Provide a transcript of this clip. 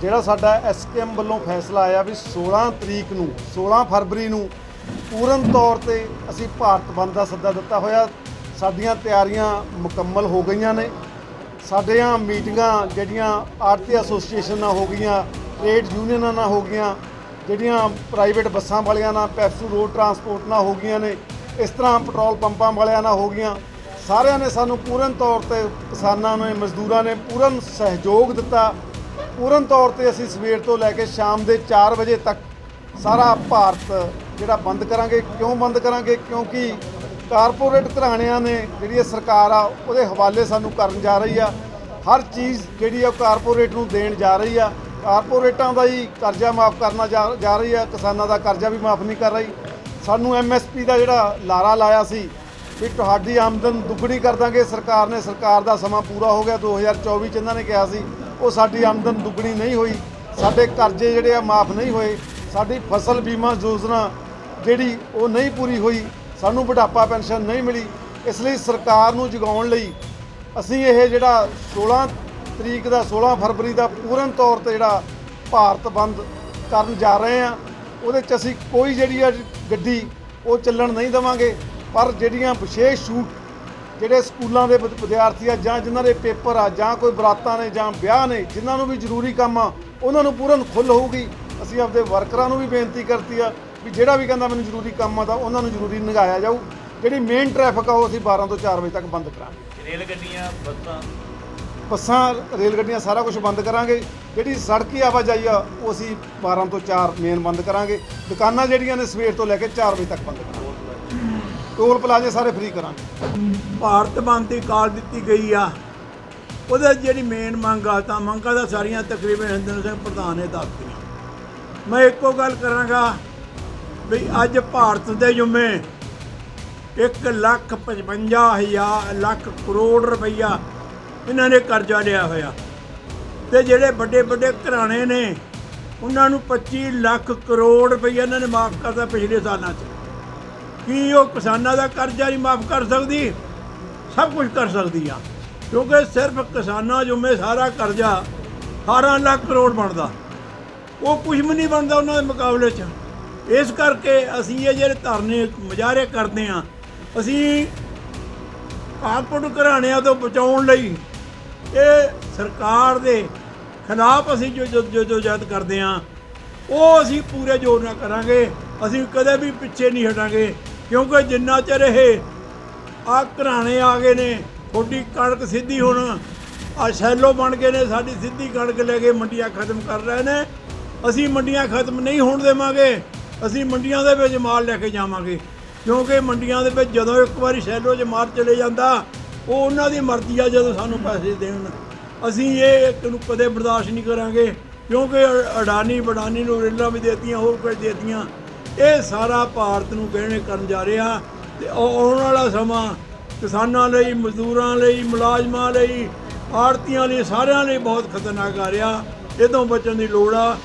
ਜਿਹੜਾ ਸਾਡਾ ਐਸਕੇਐਮ ਵੱਲੋਂ ਫੈਸਲਾ ਆਇਆ ਵੀ 16 ਤਰੀਕ ਨੂੰ 16 ਫਰਵਰੀ ਨੂੰ ਪੂਰਨ ਤੌਰ ਤੇ ਅਸੀਂ ਭਾਰਤ ਬੰਦ ਦਾ ਸੱਦਾ ਦਿੱਤਾ ਹੋਇਆ। ਸਾਡੀਆਂ ਤਿਆਰੀਆਂ ਮੁਕੰਮਲ ਹੋ ਗਈਆਂ ਨੇ। ਸਾਡੀਆਂ ਮੀਟਿੰਗਾਂ ਜਿਹੜੀਆਂ ਆੜਤੀ ਐਸੋਸੀਏਸ਼ਨ ਨਾਲ ਹੋ ਗਈਆਂ, ਟ੍ਰੇਡ ਯੂਨੀਅਨਾਂ ਨਾਲ ਹੋ ਗਈਆਂ, ਜਿਹੜੀਆਂ ਪ੍ਰਾਈਵੇਟ ਬੱਸਾਂ ਵਾਲਿਆਂ ਨਾਲ ਪੈਪਸੂ ਰੋਡ ਟਰਾਂਸਪੋਰਟ ਨਾਲ ਹੋ ਗਈਆਂ ਨੇ, ਇਸ ਤਰ੍ਹਾਂ ਪੈਟਰੋਲ ਪੰਪਾਂ ਵਾਲਿਆਂ ਨਾਲ ਹੋ ਗਈਆਂ। ਸਾਰਿਆਂ ਨੇ ਸਾਨੂੰ ਪੂਰਨ ਤੌਰ ਤੇ ਕਿਸਾਨਾਂ ਨੇ, ਮਜ਼ਦੂਰਾਂ ਨੇ ਪੂਰਨ ਸਹਿਯੋਗ ਦਿੱਤਾ। ਪੂਰਨ ਤੌਰ ਤੇ ਅਸੀਂ ਸਵੇਰ ਤੋਂ ਲੈ ਕੇ ਸ਼ਾਮ ਦੇ 4 ਵਜੇ ਤੱਕ ਸਾਰਾ ਭਾਰਤ ਜਿਹੜਾ ਬੰਦ ਕਰਾਂਗੇ, ਕਿਉਂ ਬੰਦ ਕਰਾਂਗੇ? ਕਿਉਂਕਿ ਕਾਰਪੋਰੇਟ ਘਰਾਣਿਆਂ ਨੇ ਜਿਹੜੀ ਇਹ ਸਰਕਾਰ ਆ, ਉਹਦੇ ਹਵਾਲੇ ਸਾਨੂੰ ਕਰਨ ਜਾ ਰਹੀ ਆ। ਹਰ ਚੀਜ਼ ਜਿਹੜੀ ਆ ਉਹ ਕਾਰਪੋਰੇਟ ਨੂੰ ਦੇਣ ਜਾ ਰਹੀ ਆ। ਕਾਰਪੋਰੇਟਾਂ ਦਾ ਹੀ ਕਰਜ਼ਾ ਮਾਫ ਕਰਨਾ ਜਾ ਜਾ ਰਹੀ ਆ, ਕਿਸਾਨਾਂ ਦਾ ਕਰਜ਼ਾ ਵੀ ਮਾਫ ਨਹੀਂ ਕਰ ਰਹੀ। ਸਾਨੂੰ ਐਮਐਸਪੀ ਦਾ ਜਿਹੜਾ ਲਾਰਾ ਲਾਇਆ ਸੀ ਵੀ ਤੁਹਾਡੀ ਆਮਦਨ ਦੁੱਗਣੀ ਕਰ ਦਾਂਗੇ, ਸਰਕਾਰ ਨੇ, ਸਰਕਾਰ ਦਾ ਸਮਾਂ ਪੂਰਾ ਹੋ ਗਿਆ 2024 ਚ ਇਹਨਾਂ ਨੇ ਕਿਹਾ ਸੀ ਉਹ ਸਾਡੀ ਆਮਦਨ ਦੁੱਗਣੀ ਨਹੀਂ ਹੋਈ। ਸਾਡੇ ਕਰਜ਼ੇ ਜਿਹੜੇ ਆ ਮਾਫ ਨਹੀਂ ਹੋਏ। ਸਾਡੀ ਫਸਲ ਬੀਮਾ ਯੋਜਨਾ ਜਿਹੜੀ ਉਹ ਨਹੀਂ ਪੂਰੀ ਹੋਈ। ਸਾਨੂੰ ਬੁਢਾਪਾ ਪੈਨਸ਼ਨ ਨਹੀਂ ਮਿਲੀ। ਇਸ ਲਈ ਸਰਕਾਰ ਨੂੰ ਜਗਾਉਣ ਲਈ ਅਸੀਂ ਇਹ ਜਿਹੜਾ 16 ਤਰੀਕ ਦਾ 16 ਫਰਵਰੀ ਦਾ ਪੂਰਨ ਤੌਰ ਤੇ ਜਿਹੜਾ ਭਾਰਤ ਬੰਦ ਕਰਨ ਜਾ ਰਹੇ ਆ ਉਹਦੇ ਚ ਅਸੀਂ ਕੋਈ ਜਿਹੜੀ ਆ ਗੱਡੀ ਉਹ ਚੱਲਣ ਨਹੀਂ ਦੇਵਾਂਗੇ। ਪਰ ਜਿਹੜੀਆਂ ਵਿਸ਼ੇਸ਼ ਛੂਟ ਜਿਹੜੇ ਸਕੂਲਾਂ ਦੇ ਵਿਦ- ਵਿਦਿਆਰਥੀ ਆ ਜਾਂ ਜਿਨ੍ਹਾਂ ਦੇ ਪੇਪਰ ਆ ਜਾਂ ਕੋਈ ਬਰਾਤਾਂ ਨੇ ਜਾਂ ਵਿਆਹ ਨੇ ਜਿਨ੍ਹਾਂ ਨੂੰ ਵੀ ਜ਼ਰੂਰੀ ਕੰਮ ਆ ਉਹਨਾਂ ਨੂੰ ਪੂਰਨ ਖੁੱਲ੍ਹ ਹੋਊਗੀ। ਅਸੀਂ ਆਪਦੇ ਵਰਕਰਾਂ ਨੂੰ ਵੀ ਬੇਨਤੀ ਕਰਤੀ ਆ ਵੀ ਜਿਹੜਾ ਵੀ ਕਹਿੰਦਾ ਮੈਨੂੰ ਜ਼ਰੂਰੀ ਕੰਮ ਆ ਤਾਂ ਉਹਨਾਂ ਨੂੰ ਜ਼ਰੂਰੀ ਨਿਗਾਇਆ ਜਾਊ। ਜਿਹੜੀ ਮੇਨ ਟ੍ਰੈਫਿਕ ਆ ਉਹ ਅਸੀਂ 12 ਤੋਂ 4 ਵਜੇ ਤੱਕ ਬੰਦ ਕਰਾਂਗੇ। ਰੇਲ ਗੱਡੀਆਂ ਬੱਸਾਂ? ਬੱਸਾਂ ਰੇਲ ਗੱਡੀਆਂ ਸਾਰਾ ਕੁਝ ਬੰਦ ਕਰਾਂਗੇ। ਜਿਹੜੀ ਸੜਕੀ ਆਵਾਜਾਈ ਆ ਉਹ ਅਸੀਂ 12 ਤੋਂ 4 ਮੇਨ ਬੰਦ ਕਰਾਂਗੇ। ਦੁਕਾਨਾਂ ਜਿਹੜੀਆਂ ਨੇ ਸਵੇਰ ਤੋਂ ਲੈ ਕੇ 4 ਵਜੇ ਤੱਕ ਬੰਦ ਕਰਾਂਗੇ। ਟੋਲ ਪਲਾਜ਼ੇ ਸਾਰੇ ਫ੍ਰੀ ਕਰਾਂਗੇ। ਭਾਰਤ ਬੰਦ ਦੀ ਕਾਲ ਦਿੱਤੀ ਗਈ ਆ। ਉਹਦੇ ਜਿਹੜੀ ਮੇਨ ਮੰਗ ਆ, ਤਾਂ ਮੰਗਾਂ ਦਾ ਸਾਰੀਆਂ ਤਕਰੀਬਨ ਹਰਿੰਦਰ ਸਿੰਘ ਪ੍ਰਧਾਨ ਨੇ ਦੱਸਤੀਆਂ। ਮੈਂ ਇੱਕੋ ਗੱਲ ਕਰਾਂਗਾ ਵੀ ਅੱਜ ਭਾਰਤ ਦੇ ਜੁਮੇ 1 ਲੱਖ 55 ਹਜ਼ਾਰ, ਲੱਖ ਕਰੋੜ ਰੁਪਈਆ ਇਹਨਾਂ ਨੇ ਕਰਜ਼ਾ ਲਿਆ ਹੋਇਆ। ਤੇ ਜਿਹੜੇ ਵੱਡੇ ਵੱਡੇ ਘਰਾਣੇ ਨੇ, ਉਹਨਾਂ ਨੂੰ 25 ਲੱਖ ਕਰੋੜ ਰੁਪਈਆ ਇਹਨਾਂ ਨੇ ਮਾਫ ਕਰਤਾ ਪਿਛਲੇ ਸਾਲਾਂ 'ਚ। ਕੀ ਉਹ ਕਿਸਾਨਾਂ ਦਾ ਕਰਜ਼ਾ ਨਹੀਂ ਮਾਫ ਕਰ ਸਕਦੀ? ਸਭ ਕੁਝ ਕਰ ਸਕਦੀ ਆ। ਕਿਉਂਕਿ ਸਿਰਫ ਕਿਸਾਨਾਂ ਜੁਮੇ ਸਾਰਾ ਕਰਜ਼ਾ 18 ਲੱਖ ਕਰੋੜ ਬਣਦਾ। ਉਹ ਕੁਝ ਵੀ ਨਹੀਂ ਬਣਦਾ ਉਹਨਾਂ ਦੇ ਮੁਕਾਬਲੇ 'ਚ। ਇਸ ਕਰਕੇ ਅਸੀਂ ਇਹ ਜਿਹੜੇ ਧਰਨੇ ਮੁਜ਼ਾਹਰੇ ਕਰਦੇ ਆ, ਅਸੀਂ ਕਾਰਪੋਰੇਟ ਘਰਾਣਿਆਂ ਤੋਂ ਬਚਾਉਣ ਲਈ ਇਹ ਸਰਕਾਰ ਦੇ ਖਿਲਾਫ ਅਸੀਂ ਜੋ ਜੋ ਜੋ- ਜਦ ਕਰਦੇ ਆ, ਉਹ ਅਸੀਂ ਪੂਰੇ ਜ਼ੋਰ ਨਾਲ ਕਰਾਂਗੇ। ਅਸੀਂ ਕਦੇ ਵੀ ਪਿੱਛੇ ਨਹੀਂ ਹਟਾਂਗੇ। ਕਿਉਂਕਿ ਜਿੰਨਾ ਚਿਰ ਇਹ ਆ ਘਰਾਣੇ ਆ ਗਏ ਨੇ ਥੋੜੀ ਕਣਕ ਸਿੱਧੀ ਹੁਣ ਆ ਸੈਲੋ ਬਣ ਗਏ ਨੇ, ਸਾਡੀ ਸਿੱਧੀ ਕਣਕ ਲੈ ਕੇ ਮੰਡੀਆਂ ਖਤਮ ਕਰ ਰਹੇ ਨੇ। ਅਸੀਂ ਮੰਡੀਆਂ ਖਤਮ ਨਹੀਂ ਹੋਣ ਦੇਵਾਂਗੇ, ਅਸੀਂ ਮੰਡੀਆਂ ਦੇ ਵਿੱਚ ਮਾਲ ਲੈ ਕੇ ਜਾਵਾਂਗੇ। ਕਿਉਂਕਿ ਮੰਡੀਆਂ ਦੇ ਵਿੱਚ ਜਦੋਂ ਇੱਕ ਵਾਰੀ ਸੈਲੋ 'ਚ ਮਾਲ ਚਲੇ ਜਾਂਦਾ, ਉਹ ਉਹਨਾਂ ਦੀ ਮਰਜ਼ੀ ਆ ਜਦੋਂ ਸਾਨੂੰ ਪੈਸੇ ਦੇਣ। ਅਸੀਂ ਇਹ ਇੱਕ ਨੂੰ ਕਦੇ ਬਰਦਾਸ਼ਤ ਨਹੀਂ ਕਰਾਂਗੇ, ਕਿਉਂਕਿ ਅ- ਅਡਾਨੀ ਬਡਾਨੀ ਨੂੰ ਰੇਲਾਂ ਵੀ ਦੇਤੀਆਂ, ਹੋਰ ਕੁਝ ਦੇਤੀਆਂ। ਇਹ ਸਾਰਾ ਭਾਰਤ ਨੂੰ ਗਹਿਣੇ ਕਰਨ ਜਾ ਰਿਹਾ ਤੇ ਆਉ- ਆਉਣ ਵਾਲਾ ਸਮਾਂ ਕਿਸਾਨਾਂ ਲਈ, ਮਜ਼ਦੂਰਾਂ ਲਈ, ਮੁਲਾਜ਼ਮਾਂ ਲਈ ਆੜਤੀਆਂ ਲਈ, ਸਾਰਿਆਂ ਲਈ ਬਹੁਤ ਖਤਰਨਾਕ ਆ ਰਿਹਾ। ਇਹ ਤੋਂ ਬਚਣ ਦੀ ਲੋੜ ਆ।